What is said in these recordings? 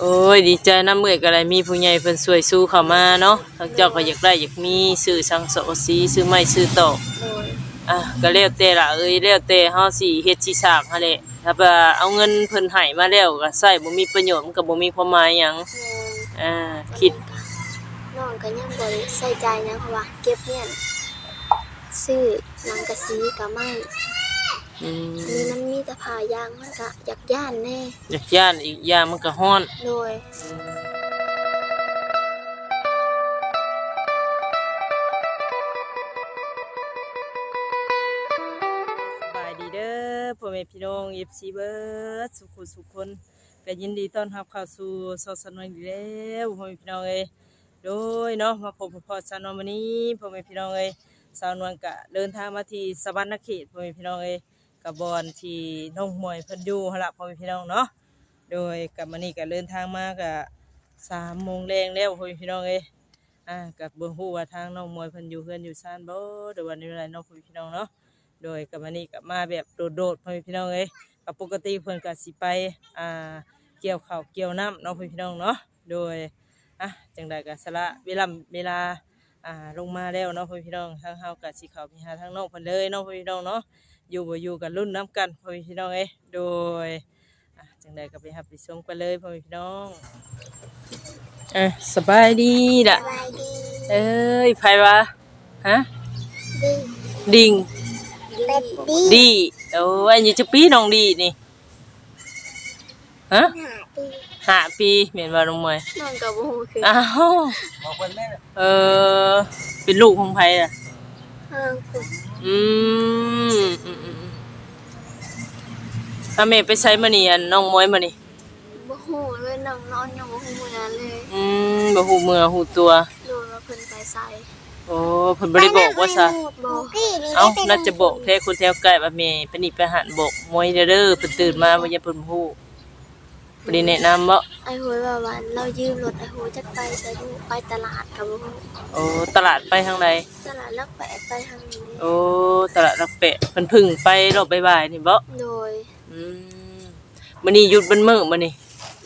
โอ้ยดีใจน้ำเมื่อยก็ได้มีผู้ใหญ่เพิ่นช่วยสู้เข้ามาเนาะทางเจ้าก็อยากได้อยากมีซื้อสังโสสีซื้อไม้ซื้อตอกโดยอะก็แล้วแต่ละเอ้ยแล้วแต่เฮาสิเฮ็ดสิสร้างหั่นแหละถ้าว่าเอาเงินเพิ่นให้มาแล้วก็ใช้บ่มีประโยชน์มันก็บ่มีความหมายหยังแม่นอ่าคิดน้องก็ยังบ่ได้ใส่ใจหยังเพราะว่าเก็บเงินซื้อหนังกะสีก็ไม่ อืมมีมันมีแต่ผ้ายางมันก็อยากย่านแน่อยากย่านอีกอย่างมันก็ฮ้อน โดยสบายดีเด้อพ่อแม่พี่น้อง FC เบิดสุขสุขคนก็ยินดีต้อนรับเข้าสู่ซอสนวนอีกแล้วพ่อแม่พี่น้องเอ้ยโดยเนาะมาพบกับพ่อสาวนวลวันนี้พ่อแม่พี่น้องเอ้ยสาวนวลก็เดินทางมาที่สวรรณเขตพ่อแม่พี่น้องเอ้ย กับบอนที่น้องมวยเพิ่นอยู่หนละพ่อแม่พี่น้องเนาะโดยกับมื้อนี้ก็เดินทางมาก็3โมงแรงแล้วพ่อแม่พี่น้องเอ้ยอ่ากับเบ่ฮู้ว่าทางน้องมวยเพิ่นอยู่เฮือนอยู่ซ่านบ่หรือว่าในไรเนาะพ่อแม่พี่น้องเนาะโดยกับมันนี้กับมาแบบโดดๆพ่อแม่พี่น้องเอ้ยกับปกติเพิ่นก็สิไปอ่าเกี่ยวข้าวเกี่ยวน้ำเนาะพ่อแม่พี่น้องเนาะโดยอะจังใดก็สละเวลาเวลาอ่าลงมาแล้วเนาะพ่อม่พี่น้องทางเฮาก็สิเข้าไปหาทางน้องเพิ่นเลยเนาะพ่อม่พี่น้องเนาะ อยู่บ่อยู่กันรุ่นน้ำกันพ่อแม่พี่น้องเอ้ยโดยอะจังใดก็ไปรับไปชมกันเลยพ่อแม่พี่น้องอะสบายดีล่ะสบายดีเอ้ยไผวะฮะดีดิ่งเป็ดดีดีโอ้ยอายุจะปีน้องดีนี่ฮะหาดีห้าปีเหม็นว่าน้องมวยน้องก็บ่ฮู้คืออ้าวเออเป็นลูกของไผอะเออคืออืมอืมอืมอืมถ้าแม่ไปใช้มานี่อันน้องมวยมานี่บ่ฮู้เลยน้องนอนยังบ่ฮู้มื้อนั้นเลยอืมบ่ฮู้มือฮู้ตัวโดนว่าเพิ่นไปใส่โอ้เพิ่นบ่ได้บอกว่าซะบอกเอ้าน่าจะบอกแท้คนแถวใกล้ว่าแม่ไปนี่ไปหันบอกมวยเด้อเด้อเพิ่นตื่นมาบ่อย่าเพิ่นฮู้ บ่ได้แนะนำบ่ไอ้โหยว่าวันเรายืมรถไอ้โหยจักไปใส่ดูไปตลาดกับบ่ฮู้โอ้ตลาดไปทางใดตลาดลักแปดไปทางนี้โอ้ตลาดรักแปะเพิ่นพึ่งไปรอบบ่ายๆนี่บ่โดย อืมมื้อนี้หยุดเป็นมื้อมื้อนี้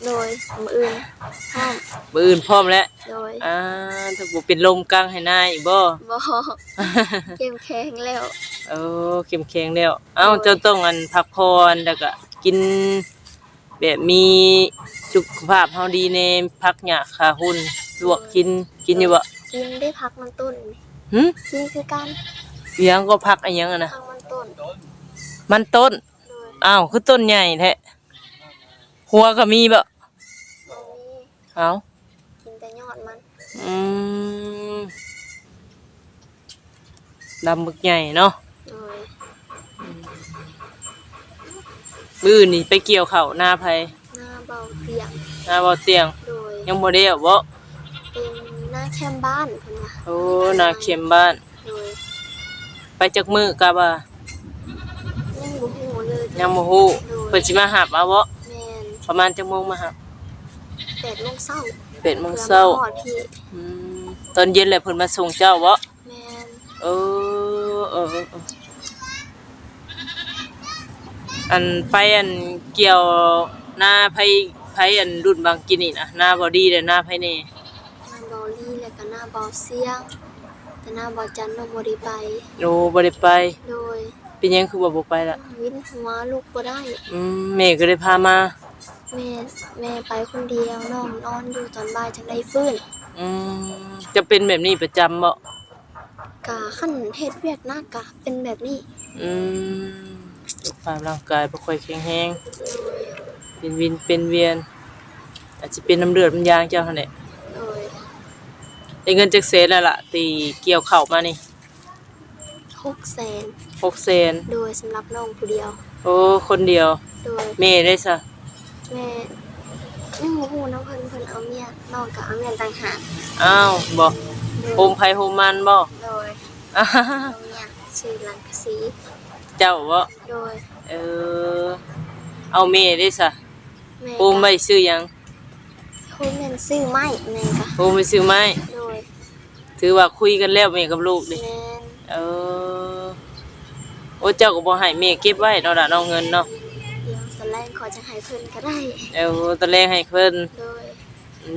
โดยมื้ออื่นห้ามมื้ออื่นพร้อมแล้วโดยอ่าถ้าบ่เป็นลมกลางให้หน้าอีกบ่ บ่เข้มแข็งแล้ว โอ้เข้มแข็งแล้ว เอ้าเจ้าต้องอันพักผ่อนแล้วก็กิน แบบมีสุขภาพเฮาดีแน่พักหญ้าขาหุ่นลวกกินกินอยู่บ่กินได้พักมันต้นหึกินคือการอีหยังก็พักอีหยังอะนะพักมันต้นมันต้นโดยอ้าวคือต้นใหญ่แท้หัวก็มีบ่บ่มีเอ้ากินแต่ยอดมันอืมดำบึกใหญ่เนาะ โดย มื้อนี่ไปเกี่ยวข้าวหน้าไผหน้าเบาเตียงหน้าบ่เตียง โดยยังบ่ได้เอาบ่เป็นหน้าแคมบ้านเพิ่นว่าโอ้หน้าเข็มบ้าน โดยไปจักมื้อกะบ่ายังบ่ฮู้เลยยังบ่ฮู้เพิ่นสิมาหับเอาบ่แม่นประมาณจักโมงมาหับ8โมงเช้า8โมงเช้าพื่อมฮอดพี่อืมตอนเย็นแหละเพิ่นมาส่งเจ้าบ่แม่นเออเออเออเออ อันไปอันเกี่ยวหน้าไผไผอันรุ่นบางกินนี่นะหน้าบ่ดีเด้อหน้าไผนี่หน้าเบาลี่แล้วก็หน้าเบาเสียง แต่หน้าเบาจันทร์เราบ่ได้ไป โอ้บ่ได้ไปโดยเป็นหยังคือว่าบ่ไปละวินหัวลูกบ่ได้ อืมแม่ก็ได้พามา แม่แม่ไปคนเดียวน้องนอนอยู่ตอนบ่ายจังได้ฟื้นอืมจะเป็นแบบนี้ประจำบ่กะขั้นเฮ็ดเวียกหน้ากะเป็นแบบนี้ อืมสุข ภาพร่างกายบ่ค่อยแข็งแรงเป็นวินเป็นเวียน อาจจะเป็นน้ำเลือดมันยางเจ้าหั่นแหละโดยได้เงินจักเซนแล้วล่ะตีเกี่ยวข้าวมานี่6แสน6เซนโดยสำหรับน้องผู้เดียว โอ้คนเดียวโดยแม่ได้ซะแม่ยังบ่ฮู้นะเพิ่นเพิ่นเอาเมียน้องก็เอาเมียต่างหากอ้าวบ่โดยโฮมไผโฮมมันบ่โดยอ้าเอาเมียชื่อหลังกะสีเจ้าบ่โดย เออ เอาแม่ได้ซะแม่โฮมไว้ซื้อหยังโฮมแม่นซื้อไม้แม่ก็โฮมไปซื้อไม้โดยถือว่าคุยกันแล้วแม่กับลูกดิแม่นเออโอ้เจ้าก็บ่ให้แม่เก็บไว้เนาะล่ะเนาะเงินเนาะเดี๋ยวตอนแรกขอจะให้เพิ่นก็ได้ เออตอนแรกให้เพิ่นโดย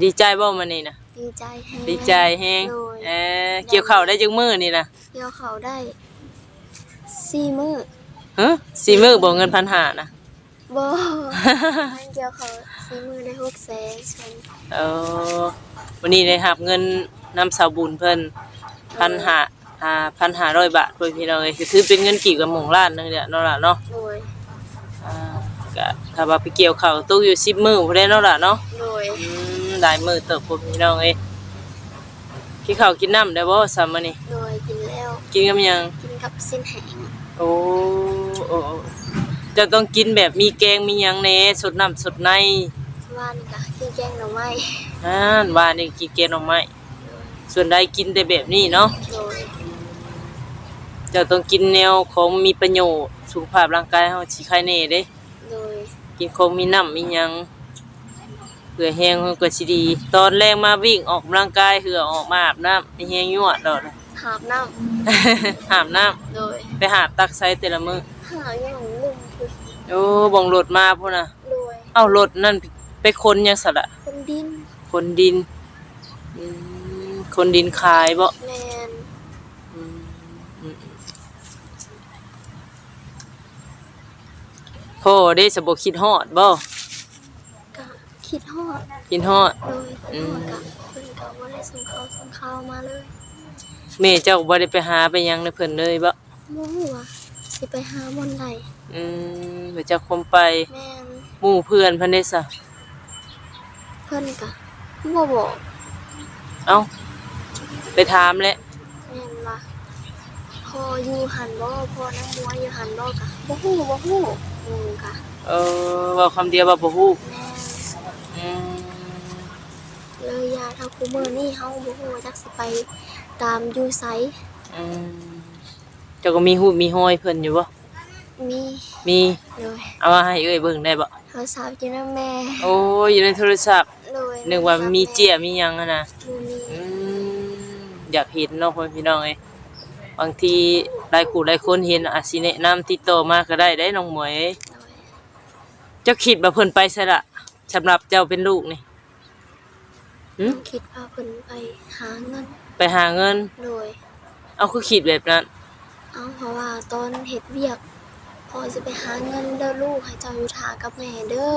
ดีใจบ่มื้อนี้น่ะดีใจแฮงดีใจแฮงโดยเออเกี่ยวข้าวได้จังมื้อนี่น่ะเกี่ยวเขาได้สี่มื้อ ฮะสี่มื้อบ่เงินพันห้านะบ่มันเกี่ยวเขาสี่มื้อได้หกแสนส่วนเออวันนี้ได้รับเงินนำสาวบุญเพิ่นพันห้าอ่าพันห้าร้อยบาทเพื่อนพี่น้องเอ้ยก็ถือเป็นเงินกี่กับหม่งล้านนึงเนี่ยเนาะล่ะเนาะโดยอ่าก็ถ้าว่าไปเกี่ยวข้าวตกอยู่10มื้อพุ่นเด้เนาะล่ะเนาะโดยอืมหลายมื้อเติบพุ่นพี่น้องเอ้ยกินข้าวกินน้ำได้บ่ซำมื้อนี้โดยกินแล้ว กินกับหยังกินกับสิ้นแห้งโอ้ โอ้โอ้จะต้องกินแบบมีแกงมีหยังแหน่สดน้ำสดในว่านกะกินแกงหน่อไม้อ่านว่านี่กินแกงหน่อไม้ส่วนใดกินแต่แบบนี้เนาะโดยจะต้องกินแนวของมีประโยชน์สุขภาพร่างกายเฮาสิไข่แน่เด้ โดยกินของมีน้ำมีหยังเพื่อแห้งเฮาก็สิดี ตอนแรงมาวิ่งออกกำลังกายเหือออกมาอาบน้ำให้แห้งยั่วดอกหาบน้อาบน้ำำโดยไปหาบตักใส่แต่ละมื้อ หาอย่างหนึ่งคือโอ้บ่งรถมาพุ่นน่ะ โดยเอ้ารถนั่นไปคนหยังซะละคนดินคนดินอืมคนดินขายบ่แมนอืมอืมพ่อได้สะบคิดฮอดบ่กะคิดฮอดคิดฮอด โดยคิดฮอดกะเพิ่นกะว่าได้ส่งข่าวส่งข่าวมาเลยแม่เจ้าบ่ได้ไปหาไปหยังในเพิ่นเลยบ่บ่ฮู้ว่า สิไปหาบนใดอืมไปจักคมไปแม่นหมู่เพื่อนเพิ่นได้ซะเพิ่นกะบ่บอกเอ้าไปถามแหละแม่นว่าพออยู่หันบ่พอน้ำมัวอยู่หันบ่กะบ่ฮู้บ่ฮู้อืมกะเออเว้าคำเดียวว่าบ่ฮู้แม่นอืมเลยยาเท่าคูมื้อนี้เฮาบ่ฮู้ว่าจักสิไปตามอยู่ไสอืม เจ้าก็มีฮูปมีห้อยเพิ่นอยู่บ่มีมีเลยเอามาให้เอ้ยเบิ่งได้บ่โทรศัพท์อยู่นำแม่โอ้ยอยู่ในโทรศัพท์เลยนึกว่ามีเจียมีหยังอะนะบ่มีอืมอยากเห็นเนาะพ่อพี่น้องเอ้ยบางทีหลายคู่หลายคนเห็นอาจสิแนะนำติดต่อมาก็ได้ได้น้องหมวยเอ้ยเลยเจ้าคิดว่าเพิ่นไปซะละสำหรับเจ้าเป็นลูกนี่หึคิดว่าเพิ่นไปหาเงินไปหาเงินโดยเอาคือคิดแบบนั้น ตอนเฮ็ดเวียกพอสิไปหาเงินเด้อลูกให้เจ้าอยู่ท่ากับแม่เด้อ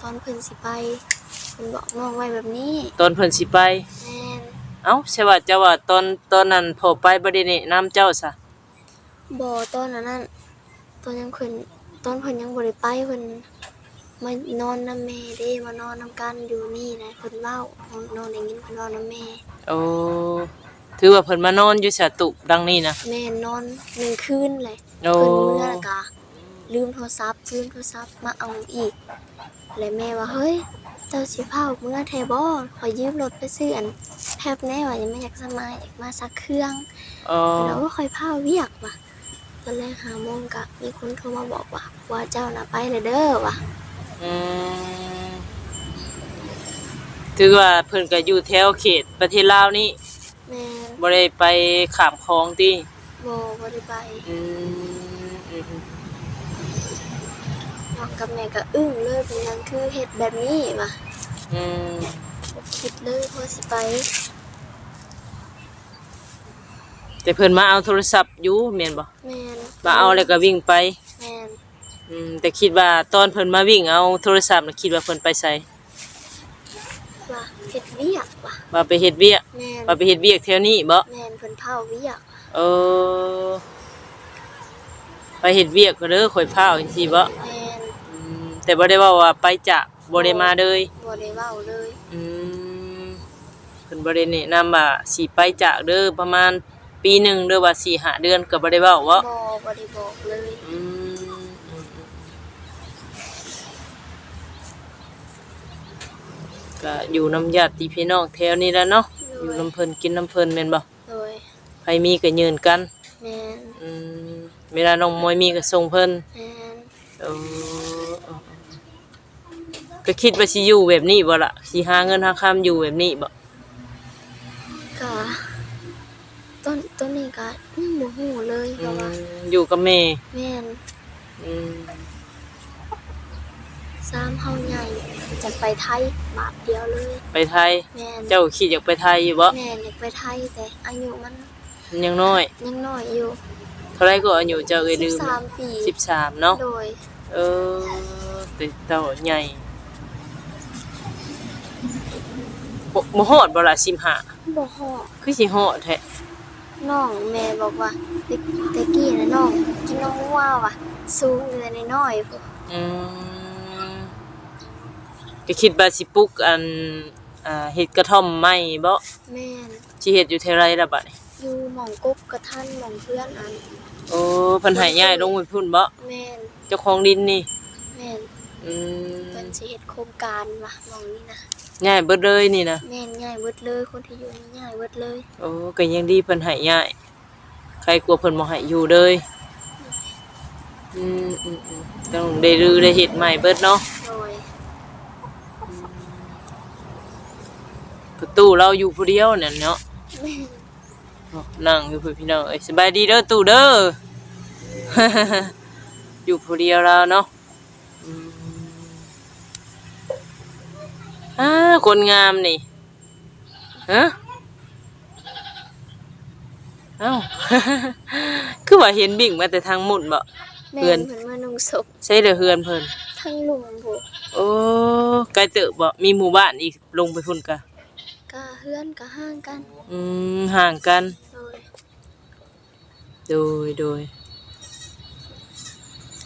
ตอนเพิ่นสิไปเพิ่นบอกน้องไว้แบบนี้ตอนเพิ่นสิไป แม่นเอ้าใช่ว่าเจ้าว่าตอนตอนนั้นพอไปบ่ได้แนะนำเจ้าซะบ่ตอนนั้นนั่นตอนยังเพิ่นตอนเพิ่นยังบ่ได้ไปเพิ่นมานอนนำแม่เด้มานอนนำกันอยู่นี่นะเพิ่นเว้านอนได้ยินเพิ่นเว้านำแม่โอ้ ถือว่าเพิ่นมานอนอยู่สตุดังนี้นะ แม่นอนหนึ่งคืนเลยโอ้ เพิ่นเมื่อแล้วก็ลืมโทรศัพท์ลืมโทรศัพท์มาเอาอีก แล้วแม่ว่าเฮ้ย เจ้าสิพาเมื่อแทบ่ขอยืมรถไปซื้ออันแทบแน่ว่ายังไม่อยากสมัยมาซักเครื่องอ๋อแล้วว่าค่อยพาเวียกว่ะตอนแรกหาโมงกะมีคนโทรมาบอกว่าว่าเจ้าน่ะไปเลยเด้อว่ะอืมถือว่าเพิ่นก็อยู่แถวเขตประเทศลาวนี่แม่น บ่ได้ไปขามคลองติบ่บ่ได้ไปอืมอืมน้องกับแม่ก็อึ้งเลยเป็นหยังคือเฮ็ดแบบนี้ว่ะอืมบ่คิดเลยว่าสิไปแต่เพิ่นมาเอาโทรศัพท์อยู่แม่นบ่แม่นมาเอาแล้วก็วิ่งไปแม่นอืมแต่คิดว่าตอนเพิ่นมาวิ่งเอาโทรศัพท์น่ะคิดว่าเพิ่นไปไสว่าเฮ็ดเวียก ว่ะว่าไปเฮ็ดเวียกแม่นว่าไปเฮ็ดเวียกแถวนี้บ่แม่นเพิ่นเผาเวียกว่ะเออไปเฮ็ดเวียกก็เด้อข่อยพาวจังซี่บ่แม่นอืมแต่บ่ได้เว่าว่าไปจะบ่ได้มาเลย บ่ได้เว้าเลยอืมเพิ่นบ่ได้แนะนำว่าสิไปจากเด้อประมาณปีหนึงเด้อว่า4 5เดือนก็บ่ได้เว้าเว้าบ่บ่ได้บอกเลย อืมอืมอืม ก็อยู่น้ำญาติพี่น้องแถวนี้แหล้วเนาะอยู่น้ำเพิ่นกินน้ำเพิ่นแม่นบ่โดยใครมีก็ยืนกันแม่นอืมเวลาน้องมวยมีก็ส่งเพิ่นแม่นเออก็คิดว่าสิอยู่แบบนี้บ่ล่ะสิหาเงินหาคำอยู่แบบนี้บ่ก็ต้นต้นนี้ก็ยังบ่ฮู้เลยเพอืราะว่ามอยู่กับแม่แม่นอืมซ้ำเฮาใหญ่ จะไปไทยบาทเดียวเลยไปไทย แม่นเจ้าคิดอยากไปไทยอยู่บ่แม่นอยากไปไทยแต่อายุมันมันยังน้อย ยังน้อยอยู่เท่าไรก็อายุเจ้าเอ้ยลืม13ปี13เนาะโดยเออแต่เต่าใหญ่บ่บ่ฮอดบ่ล่ะ15บ่ฮอดคือสิฮอดแท้น้องแม่บอกว่าตะตะกี้นะน้องกินน้ำว้าวอะสูงเลยน้อยๆพุ่นอืม ก็คิดว่าสิปลุกอันอ่าเฮ็ดกระท่อมใหม่บ่แม่นสิเฮ็ดอยู่เท่าไรล่ะบัดนี้อยู่หม่องกบกระทันหม่องเพื่อนอัน โอ้เพิ่นให้ย้ายลงไปพุ่นบ่แม่นเจ้าของดินนี่แม่นอืมเพิ่นสิเฮ็ดโครงการว่ะหม่องนี้นะย้ายเบิดเลยนี่นะแม่นง่ายเบิดเลยคนที่อยู่นี่ง่ายเบิดเลยโอ้ก็ยังดีเพิ่นให้ย้ายใครกลัวเพิ่นบ่ให้อยู่เลยอืมอืมอืมต้องได้รื้อได้เฮ็ดใหม่เบิดเนาะ โดย ประตูเราอยู่ผู้เดียวนั่นเนาะแม่นโอ้นั่งอยู่เพื่อนพี่น้องเอ้ยสบายดีเด้อตู่เด้อ อยู่ผู้เดียวแล้วเนาะอืมอ่าคนงามนี่ฮะเอ้า คือว่าเห็นบิ่งมาแต่ทางหมุนบ่แม่เพื่อนนเพิ่นมานุ่งศพใช่เด้อเฮือนเพิ่นทั้งลุงผู้โอ้ไกลเตอะบ่มีหมู่บ้านอีกลงไปพุ่นกะก็ เฮือนก็ห่างกันอืมห่างกัน โดยโดยโดย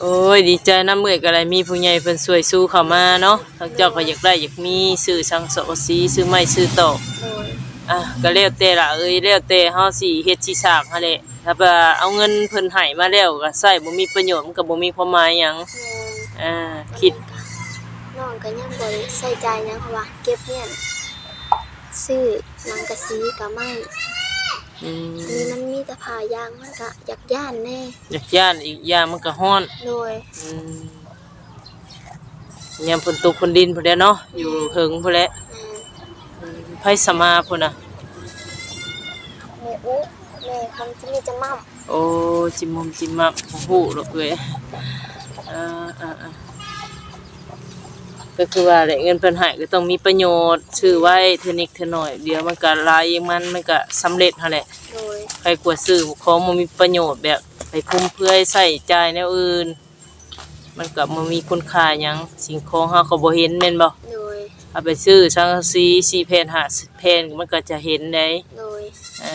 โอ้ยดีใจน้ำเมื่อยก็เลยมีผู้ใหญ่เพิ่นช่วยสู้เข้ามาเนาะทางเจ้าก็อยากได้อยากมีซื้อสังสอสีซื้อไม้ซื้อตอกโดยอะก็แล้วแต่ละเอ้ยแล้วแต่เฮาสิเฮ็ดสิสร้างหั่นแหละถ้าว่าเอาเงินเพิ่นให้มาแล้วก็ใช้บ่มีประโยชน์มันก็บ่มีความหมายหยังแม่นอ่าคิด น้องก็ยังบ่ได้ใส่ใจหยังเพราะว่าเก็บเงิน ซื้อหนังกะสีก็ไม่อืมอันนี้มันมีแต่ผ้ายางมันก็อยากย่านแน่อยากย่านอีกอย่างมันก็ฮ้อนโดยอืมยามฝนตกฝนดินพุ่นแหละเนาะอยู่เฮิงพุ่นแหละแม่อืมไผสมาพุ่นน่ะ แม่อุแม่คำที่มีจะมั่มโอ้จิมมมจิมมับโอ้โหดอกเว้ยอ่าอ่าอ่า ก็คือว่าแหละเงินเพิ่นให้ก็ต้องมีประโยชน์ซื้อไว้เทอนิกเทอหน่อย เดี๋ยวมันก็ลายมันมันก็สำเร็จหั่นแหละโดยใครกลัวซื้อของมันมีประโยชน์แบบไปคุ้มเพื่อให้ใช้จ่ายแนวอื่น มันก็บ่มีคุณค่าหยังสิ่งของเฮาก็บ่เห็นแม่นบ่โดยเอาไปซื้อสังกะสี4แผ่น5แผ่นมันก็จะเห็นได้โดย อ่า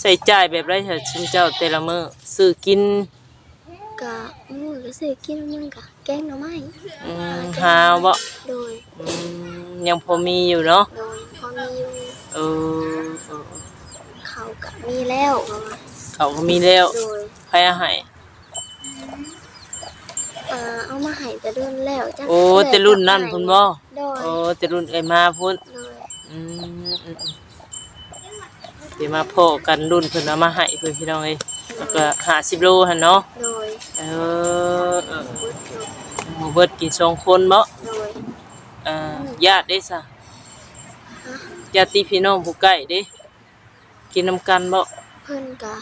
ใส่จ่ายแบบไรเถอะชุมเจ้าแต่ละมื้อซื้อกิน กะมือก็ซื้อกินมันกะแกงหน่อไม้อืมหาวบ่โดย อืมยังพอมีอยู่เนาะโดยพอมีอยู่เออเออเขาวกะมีแล้วว่าว่าเขาก็มีแล้วโดยใครเอาให้เอ่อเอามาให้แต่เดินแล้วจักโอ้แต่รุ่นนั้นพุ่นบ่โดยโอ้แต่รุ่นเอ้ยมาพุ่นโดยอืมอืมอืมเดี๋ยวมาพ่อกันรุ่นเพิ่นเอามาให้เพิ่นพี่น้องเอ้ยแล้วก็50โลหั่นเนาะ โดย เออเออหมู่เบิดกินสองคนบ่โดยอ่าญาติเด้ซะฮะญาติพี่น้องผู้ใกล้เด้ กินนํกันบ่เพิ่นกะ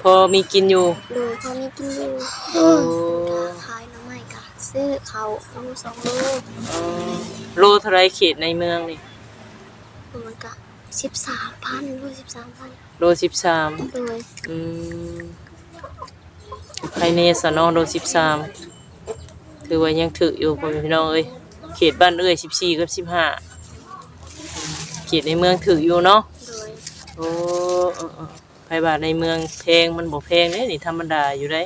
พอมีกินอยู่โดยพอมีกินอยู่โอ้ขายหน่อไม้กะซื้อเขาวโลสองโลเออโลเท่าไรเขตในเมืองนี่มันกะสิบสามพันโลสิบสามพันโลสิบสามโดยอืม ภายในสนองโลสิบสามถือว่ายังถืออยู่พ่อแม่พี่น้องเอ้ยเขตบ้านเอ้ยสิบสี่กับสิบห้าเขตในเมืองถืออยู่เนาะโดยโอ้เออเออภายบาทในเมืองแพงมันบ่แพงเด้นี่ธรรมดาอยู่ได้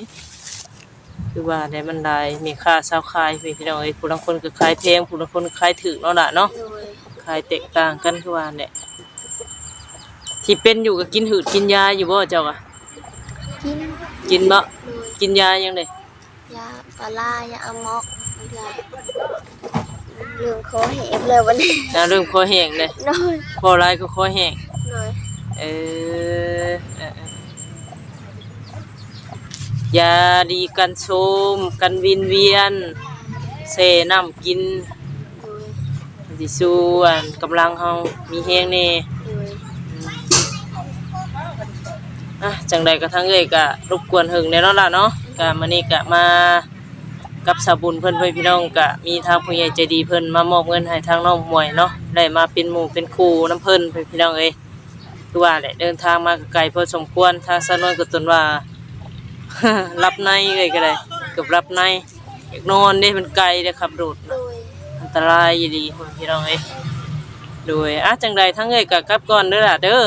คือว่าได้มันได้มีค่าเช่าขายพี่พี่น้องเอ้ยผู้ลางคนก็ขายแพงผู้ลางคนก็ขายถือเนาะล่ะเนาะโดยขายแตกต่างกันคือว่าเนี่ยที่เป็นอยู่ก็กินหืดกินยาอยู่บ่เจ้าอะกินกินบ่โดย กินยายังไดยาปลาร้ายาอะมอกยาเรื่องคอแหบเลยวันนี้ยาเริ่มคอแห้งเลยโดยพอหลายก็คอแห้งโดยเออเออเออยาดีกันโชมกันวินเวียนเซน้ำกินโดยสิสู้อันกำลังเฮามีแฮงแน่ โดย อะจังใดก็ทั้งเอ้ยก็รบกวนหึงแน่นล่ะเนาะก็มื้อนี้ก็มากับสาบุญเพิ่นเพื่อนพี่น้องก็มีทางผู้ใหญ่ใจดีเพิ่นมามอบเงินให้ทางน้องมวยเนาะได้มาเป็นหมู่เป็นครูน้ำเพิ่นเพื่อนพี่น้องเอ้ยคือว่าแหละเดินทางมาไกลพอสมควรทางสนวนก็ตนว่า รับในเลยก็ได้เกือบรับในอยากนอนเด้มันไกลเด้ขับรถโดยอันตรายอยู่ดีเพื่อนพี่น้องเอ้ยโดยอะจังใดทั้งเอ้ยก็กลับก่อนเด้อล่ะเด้อ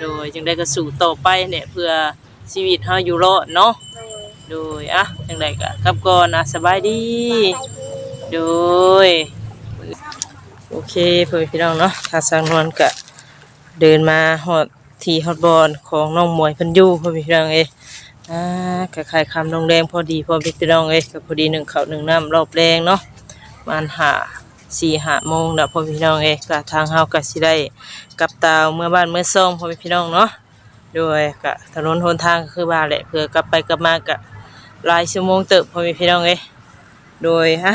โดยโดยจึงได้ก็สู่ต่อไปเนี่ยเพื่อชีวิตเฮาอยู่รอดเนาะโดยโดยอะจังไดก็กลับก่อนนะสบายดี ไปดี โดย โอเคเพื่อนพี่น้องเนาะทางสร้างนวลก็เดินมาฮอดที่ฮอดบอลของน้องมวยเพิ่นอยู่เพื่อนพี่น้องเอ้ยอ่าก็ขายคำโรงแรมพอดีพอพี่น้องเอ้ยก็พอดีหนึ่งข้าวหนึ่งน้ำรอบแรงเนาะประมันหา สี่หาโมงนะพ่อพี่น้องเอ้ยก็ทางเฮาก็สิได้กลับตาเมื่อบ้านเมื่อซ่องพ่อพี่น้องเนาะโดยกะถนนหนทางก็คือว่าแหละเพื่อกลับไปกลับมากะหลายชั่วโมงเติบพ่อแม่พี่น้องเอ้ยโดยฮะ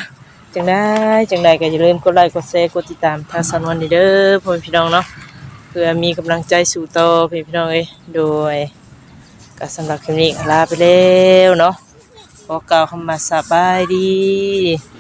จังได้จังใดก็อย่าลืมกดไลค์กดแชร์กดติดตามทางสันวันนี้เด้อพ่อแม่พี่น้องเนาะเพื่อมีกำลังใจสู่ต่อพ่อแม่พี่น้องเอ้ยโดยก็สำหรับคลิปนี้ลาไปแล้วเนาะขอกล่าวคำว่าสบายดี